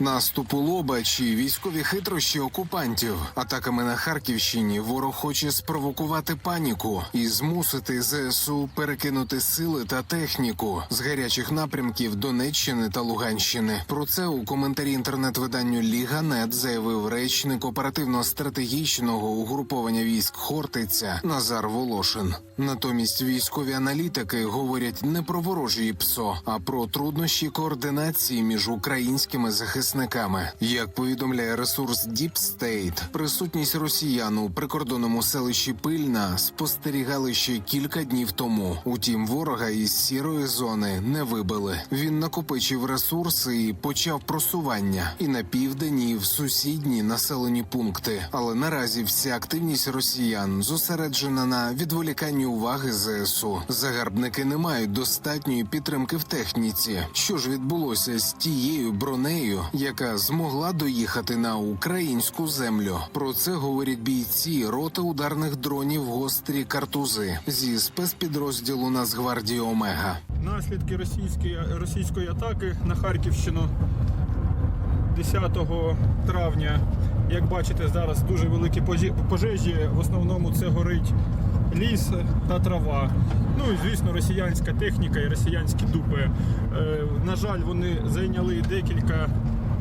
Наступ у лоба чи військові хитрощі окупантів. Атаками на Харківщині ворог хоче спровокувати паніку і змусити ЗСУ перекинути сили та техніку з гарячих напрямків Донеччини та Луганщини. Про це у коментарі інтернет-виданню Ліга.нет заявив речник оперативно-стратегічного угруповання військ Хортиця Назар Волошин. Натомість військові аналітики говорять не про ворожі ПСО, а про труднощі координації між українськими захисниками. Як повідомляє ресурс Deep State, присутність росіян у прикордонному селищі Пильна спостерігали ще кілька днів тому. Утім, ворога із сірої зони не вибили. Він накопичив ресурси і почав просування і на південь, і в сусідні населені пункти. Але наразі вся активність росіян зосереджена на відволіканні уваги ЗСУ. Загарбники не мають достатньої підтримки в техніці. Що ж відбулося з тією бронею, яка змогла доїхати на українську землю? Про це говорять бійці роти ударних дронів гострі картузи зі спецпідрозділу Нацгвардії Омега. Наслідки російської, російської атаки на Харківщину 10 травня. Як бачите, зараз дуже великі пожежі. В основному це горить ліс та трава. Ну і звісно, росіянська техніка і росіянські дупи. Е, на жаль, вони зайняли декілька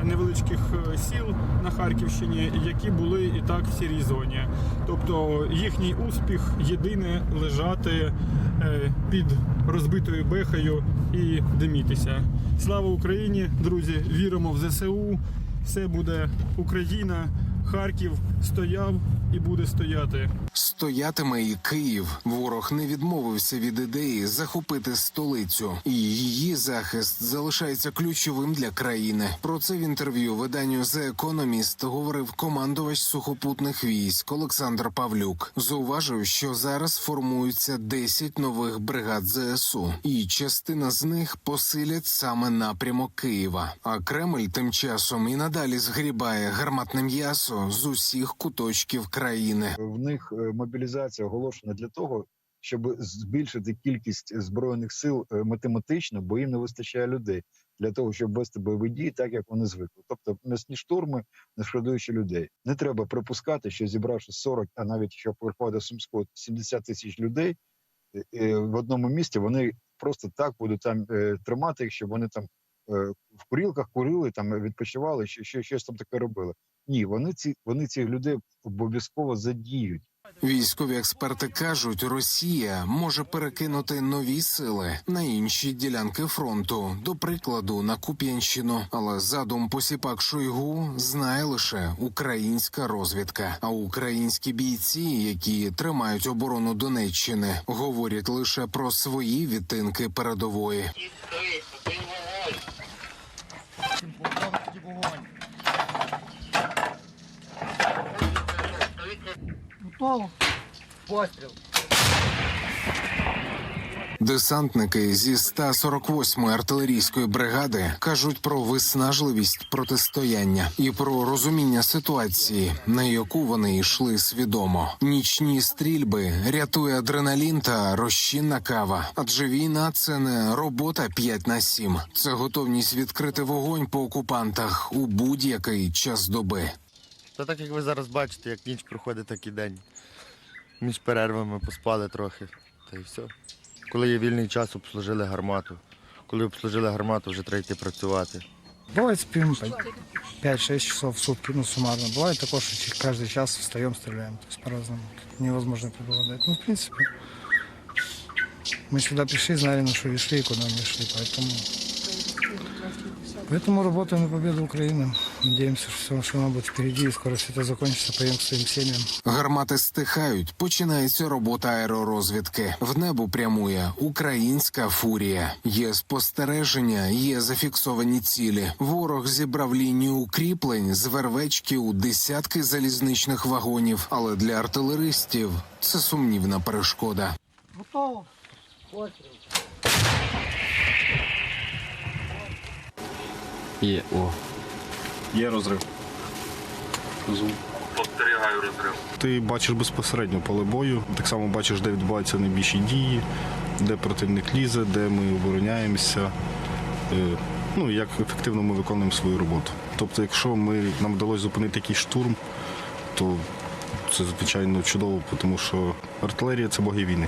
невеличких е, сіл на Харківщині, які були і так в сірій зоні. Тобто їхній успіх єдине лежати е, під розбитою бехою і димітися. Слава Україні, друзі! Віримо в ЗСУ. Все буде Україна. Харків стояв і буде стояти. Стоятиме і Київ. Ворог не відмовився від ідеї захопити столицю, і її захист залишається ключовим для країни. Про це в інтерв'ю виданню The Economist говорив командувач сухопутних військ Олександр Павлюк. Зауважив, що зараз формуються 10 нових бригад ЗСУ, і частина з них посилять саме напрямок Києва. А Кремль тим часом і надалі згрібає гарматне м'ясо з усіх куточків країни. В них е, мобілізація оголошена для того, щоб збільшити кількість збройних сил е, математично, бо їм не вистачає людей для того, щоб вести бойові дії, так як вони звикли. Тобто м'ясні штурми, не шкодуючи людей. Не треба припускати, що зібравши 40, а навіть що приходить Сумського 70 тисяч людей е, в одному місті, вони просто так будуть там тримати їх, щоб вони там в курілках курили, там відпочивали, що, що щось там таке робили. Ні, вони ці вони цих людей обов'язково задіють. Військові експерти кажуть, Росія може перекинути нові сили на інші ділянки фронту, до прикладу, на Куп'янщину. Але задум посіпак Шойгу знає лише українська розвідка. А українські бійці, які тримають оборону Донеччини, говорять лише про свої відтинки передової. Готово. Постріл. Десантники зі 148-ї артилерійської бригади кажуть про виснажливість протистояння і про розуміння ситуації, на яку вони йшли свідомо. Нічні стрільби рятує адреналін та розчинна кава. Адже війна це не робота 5 на 7. Це готовність відкрити вогонь по окупантах у будь-який час доби. Та так як ви зараз бачите, як ніч проходить, так і день. Між перервами поспали трохи, та й все. Коли є вільний час, обслужили гармату. Коли обслужили гармату, вже треба йти працювати. Бывает спим по 5-6 часов в сутки, ну суммарно. Бывает такое, что чуть каждый час встаем, стреляем. То есть по-разному. Невозможно предугадать. Ну, в принципе, мы сюда пришли, знали, на что и шли и куда мы шли. Поэтому, поэтому работаем на победу Украины. Надеемся, что все, что она будет впереди, и скоро все это закончится, поедем к своим семьям. Гармати стихають. Починається робота аеророзвідки. В небо прямує українська фурія. Є спостереження, є зафіксовані цілі. Ворог зібрав лінію укріплень з вервечки у десятки залізничних вагонів. Але для артилеристів це сумнівна перешкода. Готово. Є, о. Є розрив. Зум. Ти бачиш безпосередньо поле бою, так само бачиш, де відбуваються найбільші дії, де противник лізе, де ми обороняємося. Е, ну як ефективно ми виконуємо свою роботу. Тобто, якщо ми нам вдалося зупинити якийсь штурм, то це звичайно чудово, тому що артилерія це боги війни.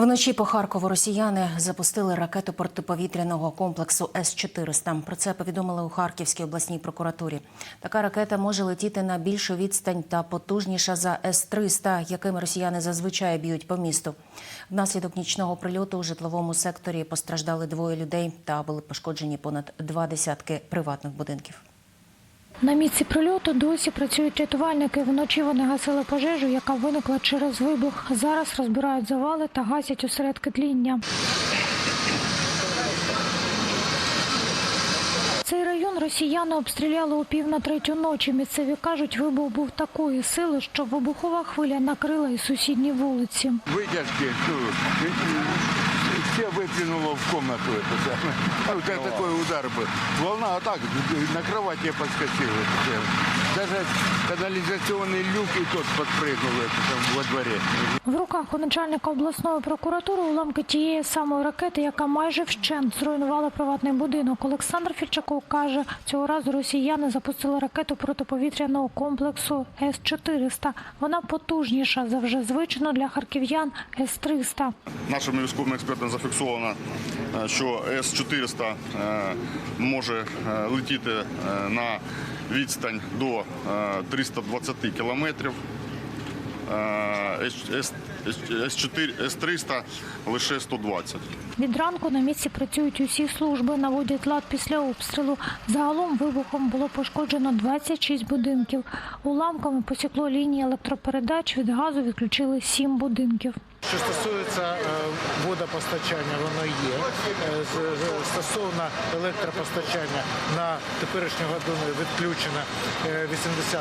Вночі по Харкову росіяни запустили ракету протиповітряного комплексу С-400. Про це повідомили у Харківській обласній прокуратурі. Така ракета може летіти на більшу відстань та потужніша за С-300, якими росіяни зазвичай б'ють по місту. Внаслідок нічного прильоту у житловому секторі постраждали двоє людей та були пошкоджені понад два десятки приватних будинків. На місці прильоту досі працюють рятувальники. Вночі вони гасили пожежу, яка виникла через вибух. Зараз розбирають завали та гасять осередки тління. Цей район росіяни обстріляли у пів на третю ночі. Місцеві кажуть, вибух був такої сили, що вибухова хвиля накрила і сусідні вулиці. вытяжки, ну, все выплюнуло в комнату. Это самое. А Как такой удар был. Волна а так на кровати подскочила. Даже канализационный люк и тот подпрыгнул это, там, во дворе. В руках у начальника обласної прокуратури уламки тієї самої ракети, яка майже вщент зруйнувала приватний будинок. Олександр Фільчаков каже, цього разу росіяни запустили ракету протиповітряного комплексу С-400. Вона потужніша за вже звичну для харків'ян С-300. Нашими військовими експертами зафіксовано, е, що С-400 е, може е, летіти е, на відстань до е, 320 кілометрів. Е, С- С4, С-300 лише 120. Від ранку на місці працюють усі служби, наводять лад після обстрілу. Загалом вибухом було пошкоджено 26 будинків. Уламками посікло лінії електропередач. Від газу відключили 7 будинків. Що стосується е, водопостачання, воно є. Е, Стосовно електропостачання на теперішню годину відключено е, 80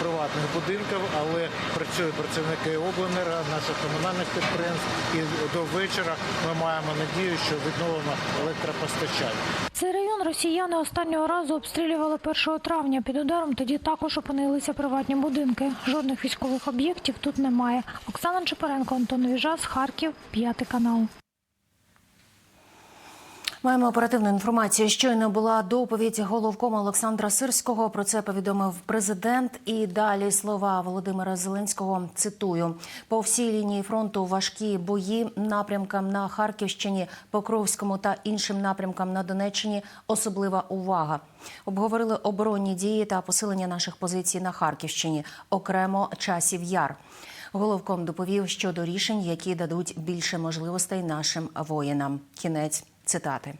приватних будинків, але працюють працівники обленерго, наших комунальних підприємств. І до вечора ми маємо надію, що відновимо електропостачання. Цей район росіяни останнього разу обстрілювали 1 травня. Під ударом тоді також опинилися приватні будинки. Жодних військових об'єктів тут немає. Оксана Чепаренко, Антон Віжас, Харків, п'ятий канал. Маємо оперативну інформацію. Щойно була доповідь головкома Олександра Сирського. Про це повідомив президент. І далі слова Володимира Зеленського цитую: по всій лінії фронту важкі бої напрямкам на Харківщині, Покровському та іншим напрямкам на Донеччині. Особлива увага. Обговорили оборонні дії та посилення наших позицій на Харківщині, окремо часів яр. Головком доповів щодо рішень, які дадуть більше можливостей нашим воїнам. Кінець цитати.